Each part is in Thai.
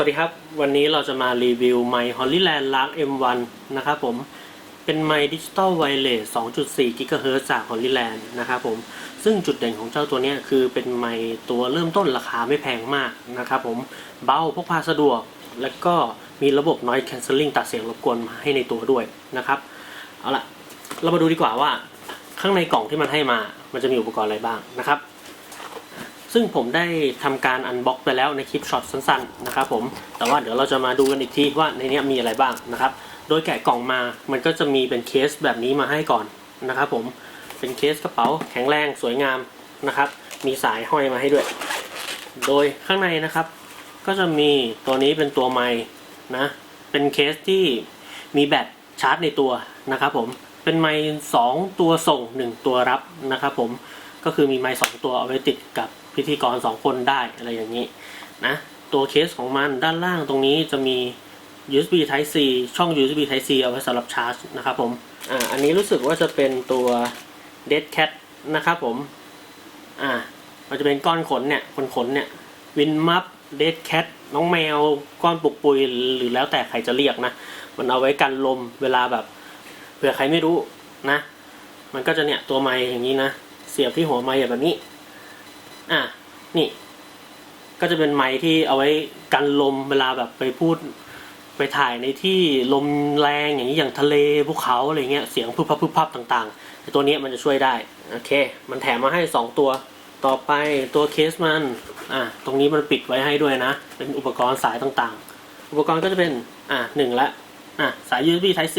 สวัสดีครับ วันนี้เราจะมารีวิวไมค์ Hollyland Lark M1 นะครับผม เป็นไมค์ดิจิตอลไวเลส2.4 GHz จาก Hollyland นะครับผม ซึ่งจุดเด่นของเจ้าตัวนี้คือเป็นไมค์ตัวเริ่มต้นราคาไม่แพงมากนะครับผม เบาพกพาสะดวก และก็มีระบบ noise cancelling ตัดเสียงรบกวนมาให้ในตัวด้วยนะครับ เอาล่ะ เรามาดูดีกว่าว่า ข้างในกล่องที่มันให้มา มันจะมีอุปกรณ์อะไรบ้างนะครับ ซึ่งผมได้ทำการอันบ็อกไปแล้วในคลิปช็อตสั้นๆนะครับผมแต่ว่าเดี๋ยวเราจะมาดูกันอีกทีว่าในนี้มีอะไรบ้างนะครับ โดยแกะกล่องมามันก็จะมีเป็นเคสแบบนี้มาให้ก่อนนะครับผมเป็นเคสกระเป๋าแข็งแรงสวยงามนะครับ มีสายห้อยมาให้ด้วย โดยข้างในนะครับ ก็จะมีตัวนี้เป็นตัวไม้นะเป็นเคสที่มีแบตชาร์จในตัวนะครับผมเป็นไม้สองตัวส่งหนึ่งตัวรับนะครับผมก็คือมีไม้สองตัวเอาไว้ติดกับ พิธีกรสองคนได้อะไรอย่างนี้นะตัวเคสของมันด้านล่างตรงนี้จะมี USB Type C ช่อง USB Type C เอาไว้สำหรับชาร์จนะครับผมอ่าอันนี้รู้สึกว่าจะเป็นตัว Dead Cat นะครับผมอ่ามันจะเป็นก้อนขนเนี่ยขนขนเนี่ยวินมัฟ Dead Cat น้องแมวก้อนปุกปุยหรือแล้วแต่ใครจะเรียกนะ มันเอาไว้กันลมเวลาแบบเผื่อใครไม่รู้นะ มันก็จะเนี่ยตัวไม้อย่างนี้นะ เสียบที่หัวไม้แบบนี้ อะ นี่ ก็จะเป็นไม้ที่เอาไว้กันลมเวลาแบบไปพูด ไปถ่ายในที่ลมแรงอย่างนี้อย่างทะเลภูเขาอะไรเงี้ยเสียงพึบพับพึบพับต่างๆไอ้ตัวนี้มันจะช่วยได้โอเค มันแถมมาให้สองตัวต่อไปตัวเคสมันอะตรงนี้มันปิดไว้ให้ด้วยนะ เป็นอุปกรณ์สายต่างๆ อุปกรณ์ก็จะเป็นอะหนึ่งละอะสาย USB Type C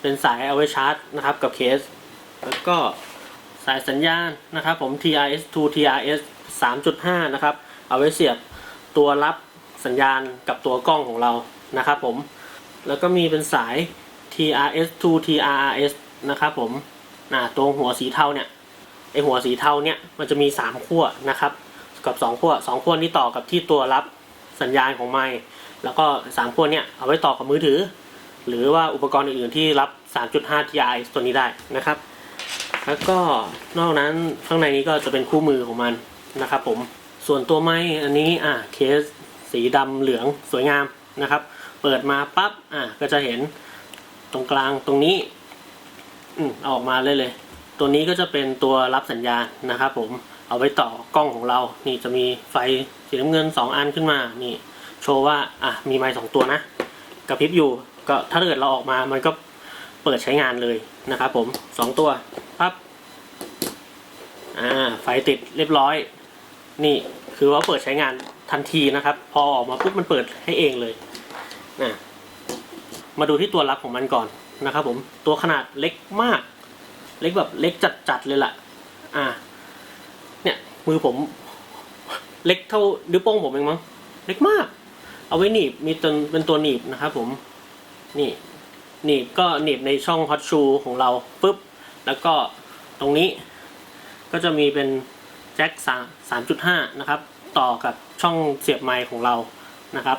เป็นสายเอาไว้ชาร์จนะครับกับเคส แล้วก็สายสัญญาณนะครับผม TRS to TRS 3.5 นะครับ เอาไว้เสียบตัวรับสัญญาณกับตัวกล้องของเรานะครับผม แล้วก็มีเป็นสาย TRS to TRS นะครับผมนะตัวหัวสีเทาเนี่ยไอหัวสีเทาเนี่ยมันจะมี 3 ขั้วนะครับกับ 2 ขั้ว 2 ขั้วนี้ต่อกับที่ตัวรับสัญญาณของไมค์แล้วก็ 3 ขั้วเนี่ยเอาไว้ต่อกับมือถือ หรือว่าอุปกรณ์อื่นๆที่รับ 3.5 TI ตัวนี้ได้นะครับ แล้วก็นอกนั้นข้างในนี้ก็จะเป็นคู่มือของมัน นะครับผมส่วนตัวไม้อันนี้อะเคสสีดำเหลืองสวยงามนะครับ เปิดมาปั๊บอะก็จะเห็นตรงกลางตรงนี้อืมเอาออกมาเลยเลย ตัวนี้ก็จะเป็นตัวรับสัญญาณนะครับผมเอาไว้ต่อกล้องของเรา นี่จะมีไฟสีน้ำเงิน 2 อันขึ้นมา นี่โชว์ว่าอะมีไม้สองตัวนะกระพริบอยู่ก็ถ้าเกิดเราออกมามันก็เปิดใช้งานเลยนะครับผมสองตัวปั๊บอ่าไฟติดเรียบร้อย นี่คือว่าเปิดใช้งานทันทีนะครับ พอออกมาปุ๊บมันเปิดให้เองเลยนะมาดูที่ตัวรับของมันก่อนนะครับผมตัวขนาดเล็กมาก เล็กแบบเล็กจัดๆเลยล่ะ อ่า เนี่ยมือผม เล็กเท่านิ้วโป้งผมเองมั้งเล็กมาก เอาไว้หนีบมีตัวเป็นตัวหนีบนะครับผมนี่หนีบก็หนีบในช่องฮอตชูของเราปุ๊บแล้วก็ตรงนี้ก็จะมีเป็น แจ็คสามจุดห้านะครับ ต่อกับช่องเสียบไมค์ของเรานะครับ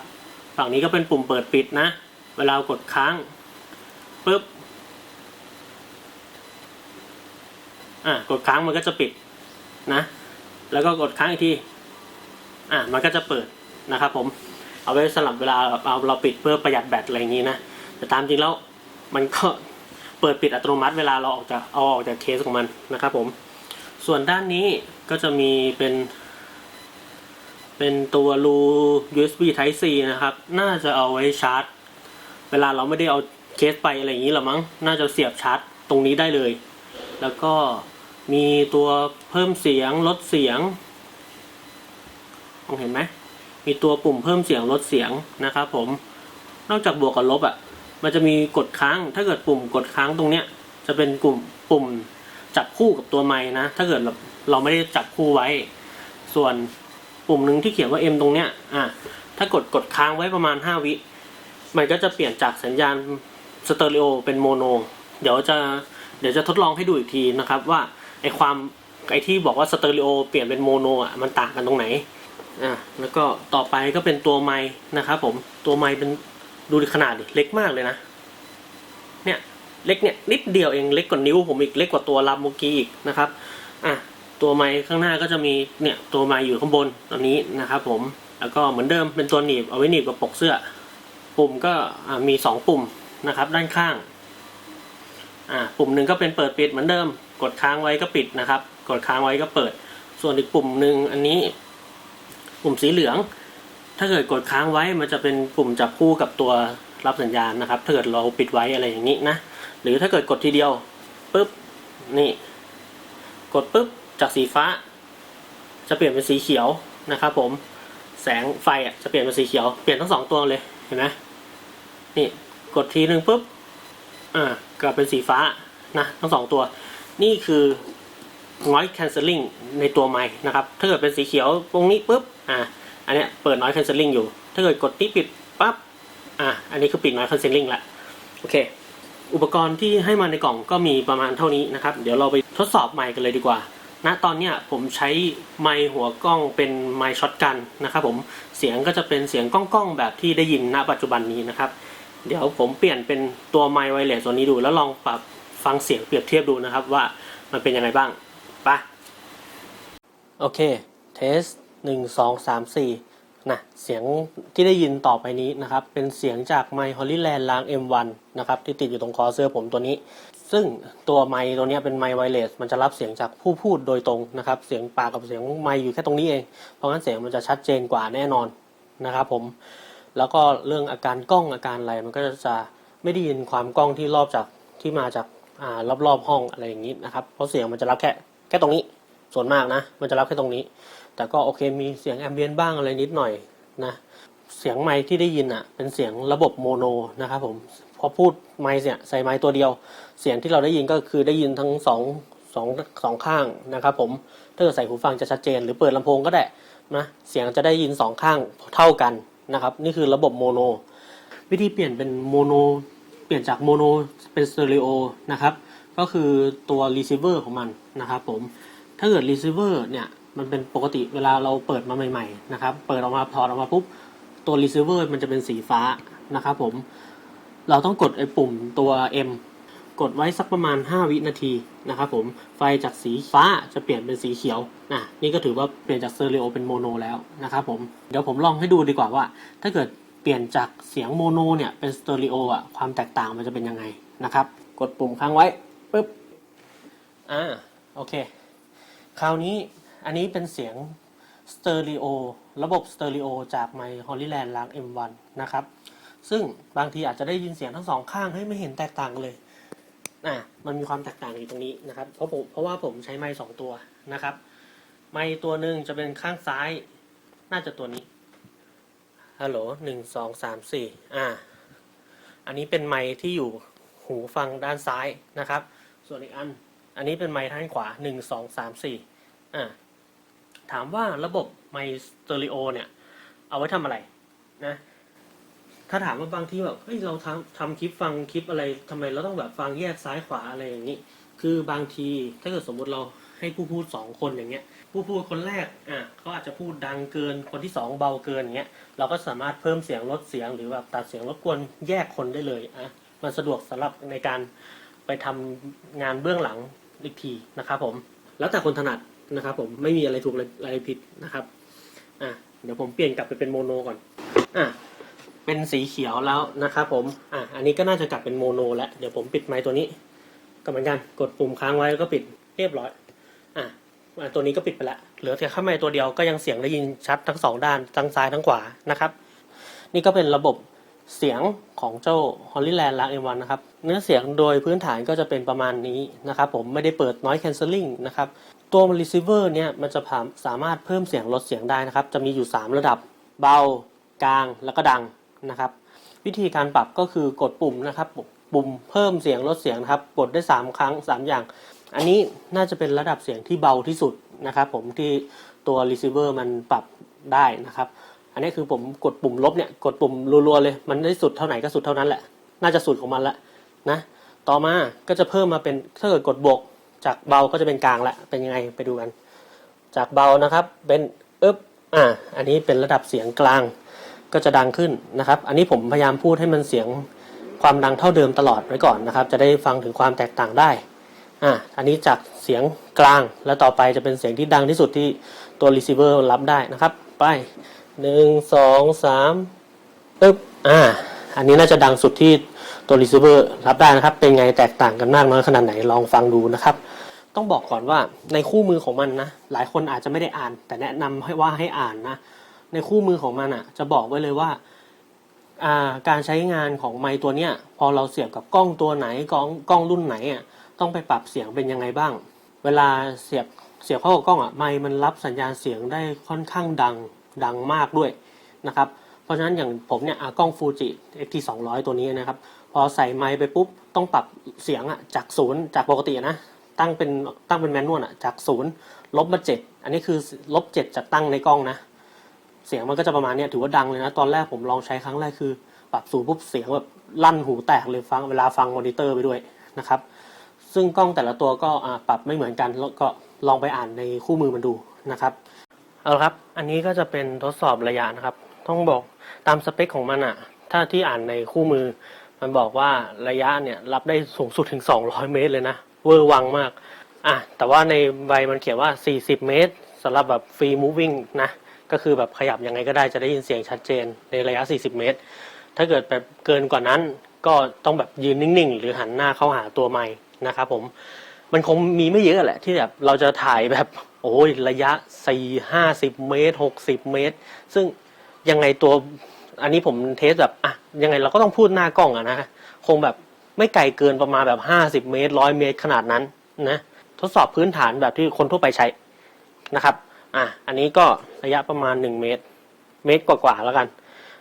ฝั่งนี้ก็เป็นปุ่มเปิดปิดนะ เวลากดค้างปุ๊บอะกดค้างมันก็จะปิดนะ แล้วก็กดค้างอีกทีอะมันก็จะเปิดนะครับผมเอาไว้สลับเวลาเราเราปิดเพื่อประหยัดแบตอะไรอย่างนี้นะแต่ตามจริงแล้วมันก็เปิดปิดอัตโนมัติเวลาเราออกจากเอาออกจากเคสของมันนะครับผม ส่วนด้านนี้ ก็จะมีเป็น เป็นตัวรู USB Type C นะครับ น่าจะเอาไว้ชาร์จ เวลาเราไม่ได้เอาเคสไปอะไรอย่างนี้หรอมั้ง น่าจะเสียบชาร์จตรงนี้ได้เลย แล้วก็มีตัวเพิ่มเสียงลดเสียงมองเห็นไหม มีตัวปุ่มเพิ่มเสียงลดเสียงนะครับผม นอกจากบวกกับลบอะ่ะ มันจะมีกดค้าง ถ้าเกิดปุ่มกดค้างตรงเนี้ย จะเป็นกลุ่มปุ่มจับคู่กับตัวไม้นะ ถ้าเกิด เราไม่ได้จับคู่ไว้ ส่วนปุ่มหนึ่งที่เขียนว่า M ตรงเนี้ยอะถ้ากดกดค้างไว้ประมาณ 5 วิ มันก็จะเปลี่ยนจากสัญญาณสเตอริโอเป็นโมโน เดี๋ยวจะเดี๋ยวจะทดลองให้ดูอีกทีนะครับว่าไอความไอที่บอกว่าสเตอริโอเปลี่ยนเป็นโมโนอะมันต่างกันตรงไหนอะแล้วก็ต่อไปก็เป็นตัวไม้นะครับผมตัวไม้เป็นดูขนาดดิเล็กมากเลยนะ เนี่ยเล็กเนี่ยนิดเดียวเองเล็กกว่านิ้วผมอีกเล็กกว่าตัวลำเมื่อกี้อีกนะครับอะ ตัวไม้ข้างหน้าก็จะมีเนี่ยตัวไม้อยู่ข้างบนตอนนี้นะครับผมแล้วก็เหมือนเดิมเป็นตัวหนีบเอาไว้หนีบกับปกเสื้อ ปุ่มก็มีสองปุ่มนะครับ ด้านข้างอ่าปุ่มหนึ่งก็เป็นเปิดปิดเหมือนเดิม กดค้างไว้ก็ปิดนะครับ กดค้างไว้ก็เปิด ส่วนอีกปุ่มหนึ่งอันนี้ ปุ่มสีเหลือง ถ้าเกิดกดค้างไว้มันจะเป็นปุ่มจับคู่กับตัวรับสัญญาณนะครับถ้าเกิดเราปิดไว้อะไรอย่างนี้นะหรือถ้าเกิดกดทีเดียวปุ๊บนี่ กดปุ๊บ จากสีฟ้า จะเปลี่ยนเป็นสีเขียวนะครับ ผม แสงไฟอะจะเปลี่ยนเป็นสีเขียว เปลี่ยนทั้งสองตัวเลย เห็นไหมนี่กดทีหนึ่งปุ๊บ อ่ากลับเป็นสีฟ้านะทั้งสองตัว นี่คือ noise cancelling ในตัวไม้นะครับ ถ้าเกิดเป็นสีเขียวตรงนี้ปุ๊บ อ่า อันเนี้ยเปิด noise cancelling อยู่ ถ้าเกิดกดนี้ปิดปั๊บ อ่า อันนี้คือปิด noise cancelling ละ โอเค อุปกรณ์ที่ให้มาในกล่องก็มีประมาณเท่านี้นะครับ เดี๋ยวเราไปทดสอบไมค์กันเลยดีกว่า ณตอนเนี้ยผมใช้ไมค์หัวกล้องเป็นไมค์ช็อตกันนะครับผมเสียงก็จะเป็นเสียงก้องๆแบบที่ได้ยินณปัจจุบันนี้นะครับ เดี๋ยวผมเปลี่ยนเป็นตัวไมค์ไวเลสตัวนี้ดู แล้วลองปรับฟังเสียงเปรียบเทียบดูนะครับว่ามันเป็นยังไงบ้างไปโอเคเทสหนึ่งสองสามสี่นะเสียงที่ได้ยินต่อไปนี้นะครับ เป็นเสียงจากไมค์ฮอลลีแลนด์ลาง M1 นะครับ ที่ติดอยู่ตรงคอเสื้อผมตัวนี้ ซึ่งตัวไมค์ตัวนี้เป็นไมค์ไวเลสมันจะรับเสียงจากผู้พูดโดยตรงนะครับ เสียงปากกับเสียงไมค์อยู่แค่ตรงนี้เอง เพราะงั้นเสียงมันจะชัดเจนกว่าแน่นอนนะครับผม แล้วก็เรื่องอาการกล้องอาการอะไรมันก็จะไม่ได้ยินความกล้องที่รอบจากที่มาจากอ่ารอบๆห้องอะไรอย่างนี้นะครับ เพราะเสียงมันจะรับแค่แค่ตรงนี้ ส่วนมากนะ มันจะรับแค่ตรงนี้ แต่ก็โอเคมีเสียงแอมเบียนบ้างอะไรนิดหน่อยนะ เสียงไมค์ที่ได้ยินอะ เป็นเสียงระบบโมโนนะครับผม อพูดไมค์เนี่ยใส่ไมค์ตัวเดียว เสียงที่เราได้ยินก็คือได้ยินทั้งสองสองสองข้างนะครับผมถ้าเกิดใส่หูฟังจะชัดเจน หรือเปิดลำโพงก็ได้นะเสียงจะได้ยินสองข้างเท่ากันนะครับ นี่คือระบบโมโน วิธีเปลี่ยนเป็นโมโนเปลี่ยนจากโมโนเป็นสเตอริโอนะครับก็คือตัวรีเซิเวอร์ของมันนะครับผมถ้าเกิดรีเซิเวอร์เนี่ยมันเป็นปกติเวลาเราเปิดมาใหม่ๆนะครับเปิดออกมาถอดออกมาปุ๊บตัวรีเซิเวอร์มันจะเป็นสีฟ้านะครับผม เราต้องกดไอ้ปุ่มตัว M กดไว้สักประมาณ 5 วินาทีนะครับผม ไฟจากสีฟ้าจะเปลี่ยนเป็นสีเขียวนะนี่ก็ถือว่าเปลี่ยนจากสเตอริโอเป็นโมโนแล้วนะครับผม เดี๋ยวผมลองให้ดูดีกว่าว่า ถ้าเกิดเปลี่ยนจากเสียงโมโนเนี่ยเป็นสเตอริโออะความแตกต่างมันจะเป็นยังไงนะครับ กดปุ่มค้างไว้ปุ๊บ อ่า โอเค คราวนี้อันนี้เป็นเสียงสเตอริโอระบบสเตอริโอจากไมค์ฮอลลีแลนด์ลาง M1 นะครับ ซึ่งบางทีอาจจะได้ยินเสียงทั้งสองข้างเฮ้ยไม่เห็นแตกต่างเลยอะมันมีความแตกต่างอยู่ตรงนี้นะครับ เพราะผมเพราะว่าผมใช้ไมค์สองตัวนะครับ ไมค์ตัวหนึ่งจะเป็นข้างซ้าย น่าจะตัวนี้ฮัลโหลหนึ่งสองสามสี่อ่า อันนี้เป็นไมค์ที่อยู่หูฟังด้านซ้ายนะครับ ส่วนอีกอัน อันนี้เป็นไมค์ด้านขวาหนึ่งสองสามสี่อ่าถามว่าระบบไมสเตอริโอเนี่ย เอาไว้ทำอะไรนะ ถ้าถามว่าบางที่แบบเฮ้ยเราทำทำคลิปฟังคลิปอะไรทำไมเราต้องแบบฟังแยกซ้ายขวาอะไรอย่างนี้ คือบางทีถ้าเกิดสมมุติเราให้ผู้พูดสองคนอย่างเงี้ย ผู้พูดคนแรกอะเขาอาจจะพูดดังเกินคนที่สองเบาเกินอย่างเงี้ยเราก็สามารถเพิ่มเสียงลดเสียงหรือแบบตัดเสียงรบกวนแยกคนได้เลยอะมันสะดวกสำหรับในการไปทำงานเบื้องหลังอีกทีนะครับผม แล้วแต่คนถนัดนะครับผมไม่มีอะไรถูกอะไรผิดนะครับอะเดี๋ยวผมเปลี่ยนกลับไปเป็นโมโนก่อนอะ เป็นสีเขียวแล้วนะครับผม อะ อันนี้ก็น่าจะกลับเป็นโมโนแล้ว เดี๋ยวผมปิดไมค์ตัวนี้ ก็เหมือนกัน กดปุ่มค้างไว้แล้วก็ปิดเรียบร้อย อะ ตัวนี้ก็ปิดไปแล้วเหลือแค่ข้างในตัวเดียวก็ยังเสียงได้ยินชัดทั้งสองด้าน ทั้งซ้ายทั้งขวา นะครับ นี่ก็เป็นระบบเสียงของเจ้า Hollyland Lark M1 นะครับ เนื้อเสียงโดยพื้นฐานก็จะเป็นประมาณนี้นะครับ ผมไม่ได้เปิด noise cancelling นะครับ ตัว receiver เนี่ยมันจะสามารถเพิ่มเสียงลดเสียงได้นะครับ จะมีอยู่ 3 ระดับ เบา กลาง แล้วก็ดัง นะครับ วิธีการปรับก็คือกดปุ่มนะครับ ปุ่มเพิ่มเสียงลดเสียงนะครับ กดได้ 3 ครั้ง 3 อย่าง อันนี้น่าจะเป็นระดับเสียงที่เบาที่สุดนะครับ ผมที่ตัว receiver มันปรับได้นะครับ อันนี้คือผมกดปุ่มลบเนี่ยกดปุ่มรัวๆเลย มันได้สุดเท่าไหนก็สุดเท่านั้นแหละ น่าจะสุดของมันละนะต่อมาก็จะเพิ่มมาเป็นถ้าเกิดกดบวกจากเบาก็จะเป็นกลางละเป็นยังไงไปดูกัน จากเบานะครับเป็นอึ๊บอ่าอันนี้เป็นระดับเสียงกลาง ก็จะดังขึ้นนะครับ อันนี้ผมพยายามพูดให้มันเสียงความดังเท่าเดิมตลอดไว้ก่อนนะครับ จะได้ฟังถึงความแตกต่างได้อ่าอันนี้จากเสียงกลางแล้วต่อไปจะเป็นเสียงที่ดังที่สุดที่ตัว receiver รับได้นะครับ ไปหนึ่งสองสามปึ๊บอ่าอันนี้น่าจะดังสุดที่ตัว receiver รับได้นะครับ เป็นไงแตกต่างกันมากน้อยขนาดไหนลองฟังดูนะครับ ต้องบอกก่อนว่าในคู่มือของมันนะ หลายคนอาจจะไม่ได้อ่าน แต่แนะนำให้ว่าให้อ่านนะ ในคู่มือของมันอะจะบอกไว้เลยว่าการใช้งานของไมค์ตัวเนี้ย พอเราเสียบกับกล้องตัวไหนกล้องกล้องรุ่นไหนอะต้องไปปรับเสียงเป็นยังไงบ้าง เวลาเสียบเสียบเข้ากับกล้องอะไมค์มันรับสัญญาณเสียงได้ค่อนข้างดังดังมากด้วยนะครับ เพราะฉะนั้นอย่างผมเนี่ยกล้องฟูจิ FT 200 ตัวนี้นะครับ พอใส่ไมค์ไปปุ๊บต้องปรับเสียงอะจากศูนย์จากปกตินะตั้งเป็นตั้งเป็นแมนนวลอะจากศูนย์ลบมาเจ็ดอันนี้คือลบเจ็ดจากตั้งในกล้องนะ เสียงมันก็จะประมาณเนี้ยถือว่าดังเลยนะ ตอนแรกผมลองใช้ครั้งแรกคือ ปรับศูนย์ปุ๊บเสียงแบบลั่นหูแตกเลยฟังเวลาฟังมอนิเตอร์ไปด้วยนะครับ ซึ่งกล้องแต่ละตัวก็ปรับไม่เหมือนกันแล้วก็ลองไปอ่านในคู่มือมันดูนะครับเอาละครับ อันนี้ก็จะเป็นทดสอบระยะนะครับ ต้องบอกตามสเปคของมันอะถ้าที่อ่านในคู่มือ มันบอกว่าระยะเนี่ยรับได้สูงสุดถึง 200 เมตรเลยนะ เวอร์วังมากอะแต่ว่าในใบมันเขียนว่า 40 เมตรสำหรับแบบฟรีมูฟวิ่งนะ ก็คือแบบขยับยังไงก็ได้จะได้ยินเสียงชัดเจนในระยะ 40 เมตร ถ้าเกิดแบบเกินกว่านั้นก็ต้องแบบยืนนิ่งๆ หรือหันหน้าเข้าหาตัวไม้นะครับผมมันคงมีไม่เยอะแหละที่แบบเราจะถ่ายแบบโอ้ยระยะสี่ห้าสิบเมตรหกสิบเมตร ซึ่งยังไงตัวอันนี้ผมเทสแบบอะยังไงเราก็ต้องพูดหน้ากล้องอะนะคงแบบไม่ไกลเกินประมาณแบบห้าสิบเมตรร้อยเมตรขนาดนั้นนะทดสอบพื้นฐานแบบที่คนทั่วไปใช้นะครับ อะ อันนี้ก็ ระยะประมาณหนึ่งเมตร เมตรกว่าๆแล้วกัน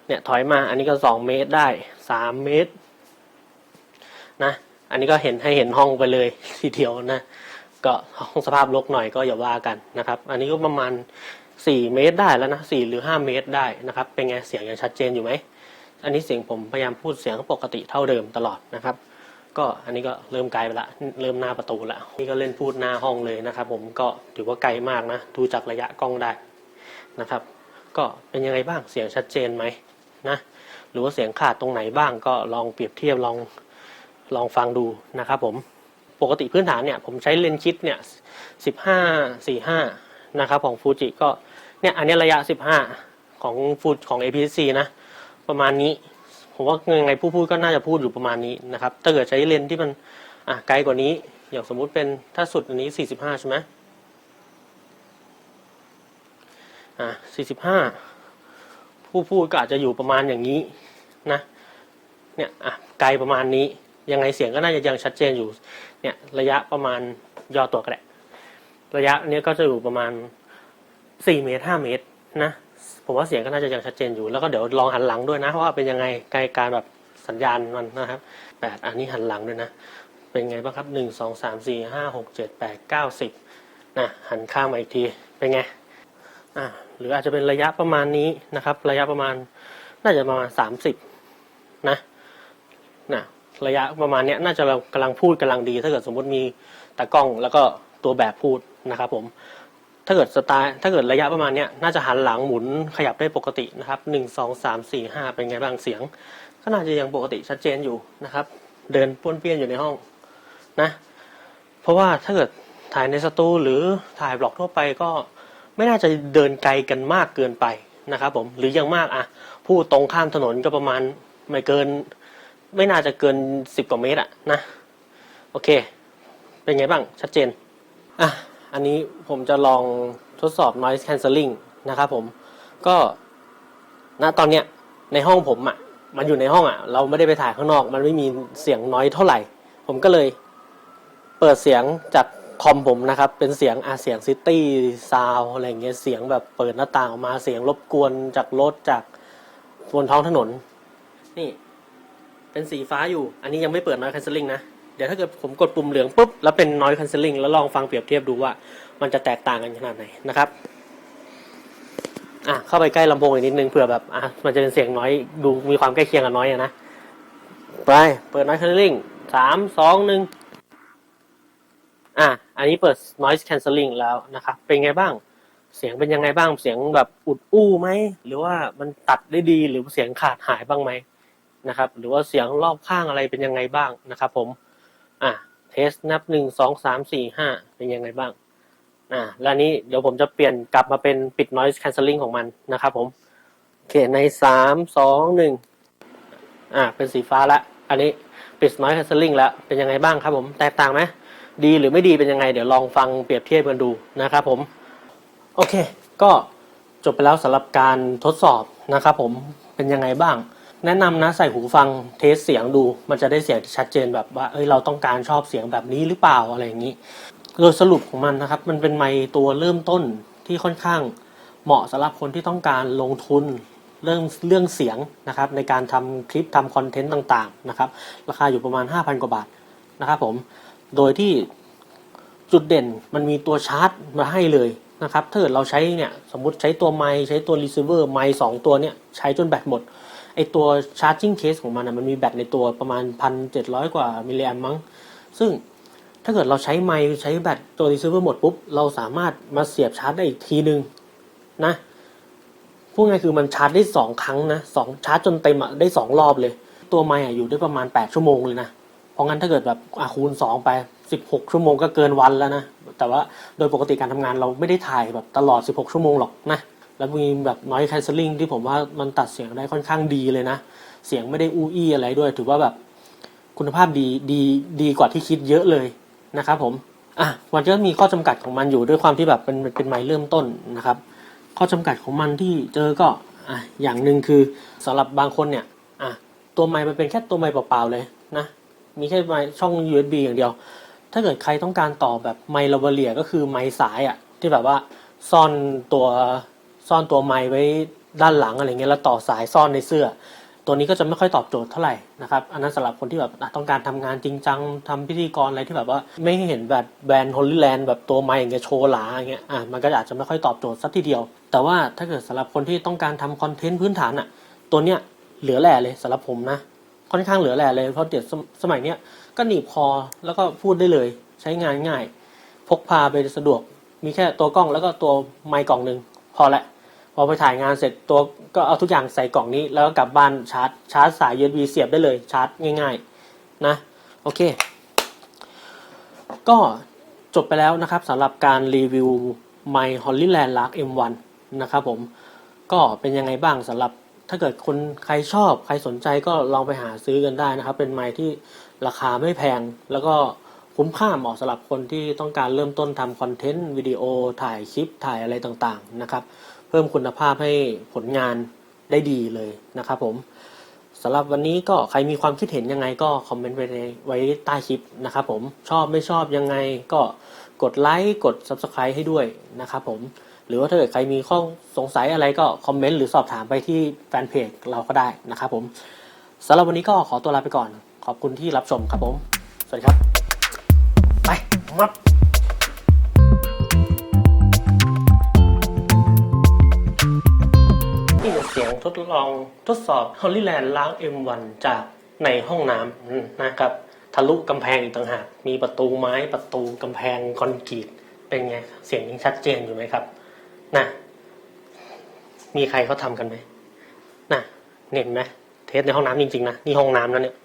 เนี่ยถอยมาอันนี้ก็สองเมตรได้สามเมตรนะอันนี้ก็เห็นให้เห็นห้องไปเลยทีเดียวนะก็ห้องสภาพรกหน่อยก็อย่าว่ากันนะครับ อันนี้ก็ประมาณสี่เมตรได้แล้วนะสี่หรือห้าเมตรได้นะครับ เป็นไงเสียงยังชัดเจนอยู่ไหมอันนี้เสียงผมพยายามพูดเสียงปกติเท่าเดิมตลอดนะครับ ก็อันนี้ก็เริ่มไกลไปละเริ่มหน้าประตูละนี่ก็เล่นพูดหน้าห้องเลยนะครับ ผมก็ถือว่าไกลมากนะ ดูจากระยะกล้องได้ นะครับ ก็เป็นยังไงบ้างเสียงชัดเจนไหมนะหรือว่าเสียงขาดตรงไหนบ้างก็ลองเปรียบเทียบลองลองฟังดูนะครับผมปกติพื้นฐานเนี่ยผมใช้เลนส์คิดเนี่ยสิบห้าสี่ห้านะครับของฟูจิก็เนี่ยอันนี้ระยะสิบห้าของฟูของ APS-C นะประมาณนี้ผมว่ายังไงผู้พูดก็น่าจะพูดอยู่ประมาณนี้นะครับถ้าเกิดใช้เลนส์ที่มันอะไกลกว่านี้ อย่างสมมุติเป็นถ้าสุดอันนี้สี่สิบห้าใช่ไหม อะสี่สิบห้าผู้พูดก็อาจจะอยู่ประมาณอย่างนี้นะ เนี่ยอะไกลประมาณนี้ ยังไงเสียงก็น่าจะยังชัดเจนอยู่ เนี่ยระยะประมาณย่อตัวก็ได้ระยะเนี้ยก็จะอยู่ประมาณสี่เมตรห้าเมตรนะผมว่าเสียงก็น่าจะยังชัดเจนอยู่ แล้วก็เดี๋ยวลองหันหลังด้วยนะว่าเป็นยังไงไกลการแบบสัญญาณมันนะครับแปดอันนี้หันหลังด้วยนะ เป็นไงบ้างครับหนึ่งสองสามสี่ห้าหกเจ็ดแปดเก้าสิบนะหันข้างมาอีกที เป็นไง อ่าหรืออาจจะเป็นระยะประมาณนี้นะครับ ระยะประมาณน่าจะประมาณสามสิบนะนะระยะประมาณเนี้ยน่าจะเรากำลังพูดกำลังดี ถ้าเกิดสมมติมีตากล้องแล้วก็ตัวแบบพูดนะครับผมถ้าเกิดสไตล์ถ้าเกิดระยะประมาณเนี้ยน่าจะหันหลังหมุนขยับได้ปกตินะครับหนึ่งสองสามสี่ห้าเป็นไงบ้างเสียง ก็น่าจะยังปกติชัดเจนอยู่นะครับ เดินป้วนเปี้ยนอยู่ในห้องนะ เพราะว่าถ้าเกิดถ่ายในสตูหรือถ่ายบล็อกทั่วไปก็ ไม่น่าจะเดินไกลกันมากเกินไปนะครับผมหรืออยังมากอะผู้ตรงข้ามถนนก็ประมาณไม่เกิน ไม่น่าจะเกินสิบกว่าเมตรอะนะโอเค เป็นไงบ้างชัดเจนอะอันนี้ผมจะลองทดสอบ noise cancelling นะครับผมก็ณตอนเนี้ยในห้องผมอะมันอยู่ในห้องอะเราไม่ได้ไปถ่ายข้างนอก มันไม่มีเสียงน้อยเท่าไหร่ ผมก็เลยเปิดเสียงจาก คอมผมนะครับ เป็นเสียงอาเสียงซิตี้ซาวอะไรเงี้ยเสียงแบบเปิดหน้าต่างออกมาเสียงรบกวนจากรถจากบนท้องถนน นี่ เป็นสีฟ้าอยู่ อันนี้ยังไม่เปิด noise cancelling นะ เดี๋ยวถ้าเกิดผมกดปุ่มเหลืองปุ๊บ แล้วเป็น noise cancelling แล้วลองฟังเปรียบเทียบดูว่า มันจะแตกต่างกันขนาดไหนนะครับอะเข้าไปใกล้ลำโพงอีกนิดนึงเผื่อแบบอะมันจะเป็นเสียงน้อยดูมีความใกล้เคียงกับน้อยอะนะไปเปิด noise cancelling สามสองหนึ่ง อะอันนี้เปิด noise cancelling แล้วนะครับ เป็นไงบ้าง เสียงเป็นยังไงบ้าง เสียงแบบอุดอู้ไหม หรือว่ามันตัดได้ดี หรือเสียงขาดหายบ้างไหมนะครับ หรือว่าเสียงรอบข้างอะไรเป็นยังไงบ้างนะครับ ผม อะ เทสนับหนึ่งสองสามสี่ห้าเป็นยังไงบ้าง อ่าแล้วนี้เดี๋ยวผมจะเปลี่ยนกลับมาเป็นปิด noise cancelling ของมันนะครับผมเค ในสามสองหนึ่งอ่าเป็นสีฟ้าละ อันนี้ปิด noise cancelling แล้ว เป็นยังไงบ้างครับผม แตกต่างไหม ดีหรือไม่ดีเป็นยังไง เดี๋ยวลองฟังเปรียบเทียบกันดูนะครับผมโอเค ก็จบไปแล้วสำหรับการทดสอบนะครับผมเป็นยังไงบ้าง แนะนำนะใส่หูฟังเทสเสียงดู มันจะได้เสียงที่ชัดเจนแบบว่าเอ้ยเราต้องการชอบเสียงแบบนี้หรือเปล่าอะไรอย่างนี้โดยสรุปของมันนะครับ มันเป็นไมค์ตัวเริ่มต้นที่ค่อนข้างเหมาะสำหรับคนที่ต้องการลงทุนเรื่องเรื่องเสียงนะครับ ในการทำคลิปทำคอนเทนต์ต่างๆนะครับ ราคาอยู่ประมาณ 5,000 กว่าบาทนะครับผม โดยที่จุดเด่นมันมีตัวชาร์จมาให้เลยนะครับถ้าเกิดเราใช้เนี่ยสมมติใช้ตัวไมค์ใช้ตัวรีเซิร์ฟเวอร์ไมค์สองตัวเนี่ยใช้จนแบตหมดไอตัวชาร์จิ่งเคสของมันนะมันมีแบตในตัวประมาณ 1,700 กว่ามิลลิแอมมั้ง ซึ่งถ้าเกิดเราใช้ไมค์ใช้แบตตัวรีเซิร์ฟเวอร์หมดปุ๊บ เราสามารถมาเสียบชาร์จได้อีกทีนึงนะพูดง่ายคือมันชาร์จได้สองครั้งนะสองชาร์จจนเต็มอะได้สองรอบเลย ตัวไมค์อะอยู่ได้ประมาณ 8 ชั่วโมงเลยนะ เพราะงั้นถ้าเกิดแบบอะคูณ 2 ไป 16 ชั่วโมงก็เกินวันแล้วนะ แต่ว่าโดยปกติการทำงานเราไม่ได้ถ่ายแบบตลอด 16 ชั่วโมงหรอกนะ แล้วมีแบบ noise cancelling ที่ผมว่ามันตัดเสียงได้ค่อนข้างดีเลยนะ เสียงไม่ได้อู้อี้อะไรด้วย ถือว่าแบบคุณภาพดีดีดีกว่าที่คิดเยอะเลยนะครับผม อะมันก็มีข้อจำกัดของมันอยู่ด้วยความที่แบบเป็นเป็นไม้เริ่มต้นนะครับ ข้อจำกัดของมันที่เจอก็อะอย่างหนึ่งคือสำหรับบางคนเนี่ยอะตัวไม้มันเป็นแค่ตัวไม้เปล่าๆเลยนะ มีแค่ไมช่อง USB อย่างเดียว ถ้าเกิดใครต้องการต่อแบบไมค์ลาเวเลียก็คือไมค์สายอะที่แบบว่าซ่อนตัวซ่อนตัวไมค์ไว้ด้านหลังอะไรเงี้ยแล้วต่อสายซ่อนในเสื้อ ตัวนี้ก็จะไม่ค่อยตอบโจทย์เท่าไหร่นะครับอันนั้นสำหรับคนที่แบบต้องการทำงานจริงจังทำพิธีกรอะไรที่แบบว่าไม่เห็นแบบแบรนด์ฮอลลีแลนด์แบบตัวไมค์อย่างเงี้ยโชว์หลาอย่างเงี้ยอะมันก็อาจจะไม่ค่อยตอบโจทย์สักทีเดียว แต่ว่าถ้าเกิดสำหรับคนที่ต้องการทำคอนเทนต์พื้นฐานอะตัวเนี้ยเหลือแหล่เลยสำหรับผมนะ ค่อนข้างเหลือแหล่เลยเพราะเดี๋ยวสมัยเนี้ยก็หนีบคอแล้วก็พูดได้เลยใช้งานง่าย พกพาไปสะดวก มีแค่ตัวกล้องแล้วก็ตัวไมค์กล่องหนึ่งพอละพอไปถ่ายงานเสร็จตัวก็เอาทุกอย่างใส่กล่องนี้แล้วก็กลับบ้านชาร์จชาร์จสาย USB เสียบได้เลยชาร์จง่าย ๆ นะ โอเค ก็จบไปแล้วนะครับสำหรับการรีวิวไมค์ Hollyland Lark M1 นะครับผม ก็เป็นยังไงบ้างสำหรับ ถ้าเกิดคนใครชอบใครสนใจก็ลองไปหาซื้อกันได้นะครับ เป็นไมค์ที่ราคาไม่แพง แล้วก็คุ้มค่าเหมาะสำหรับคนที่ต้องการเริ่มต้นทำคอนเทนต์วิดีโอถ่ายคลิปถ่ายอะไรต่างๆนะครับ เพิ่มคุณภาพให้ผลงานได้ดีเลยนะครับผมสำหรับวันนี้ก็ใครมีความคิดเห็นยังไงก็คอมเมนต์ไว้ในไว้ใต้คลิปนะครับผมชอบไม่ชอบยังไงก็กดไลค์กด Subscribe ให้ด้วยนะครับผม รือว่าถ้าเกิดใครมีข้อสงสัยอะไรก็คอมเมนต์หรือสอบถามไปที่แฟนเพจเราก็ได้นะครับผมสำหรับวันนี้ก็ขอตัวลาไปก่อน ขอบคุณที่รับชมครับผม สวัสดีครับ ไปมัดนี่เป็นเสียงทดลองทดสอบ Hollyland ล้าง M1 จากในห้องน้ำนะครับ ทะลุกำแพงอีกต่างหาก มีประตูไม้ประตูกำแพงคอนกรีตเป็นไง เสียงยังชัดเจนอยู่ไหมครับ นะมีใครเขาทำกันไหมนะเห็นไหมเทสในห้องน้ำจริงๆนะนี่ห้องน้ำนะเนี่ย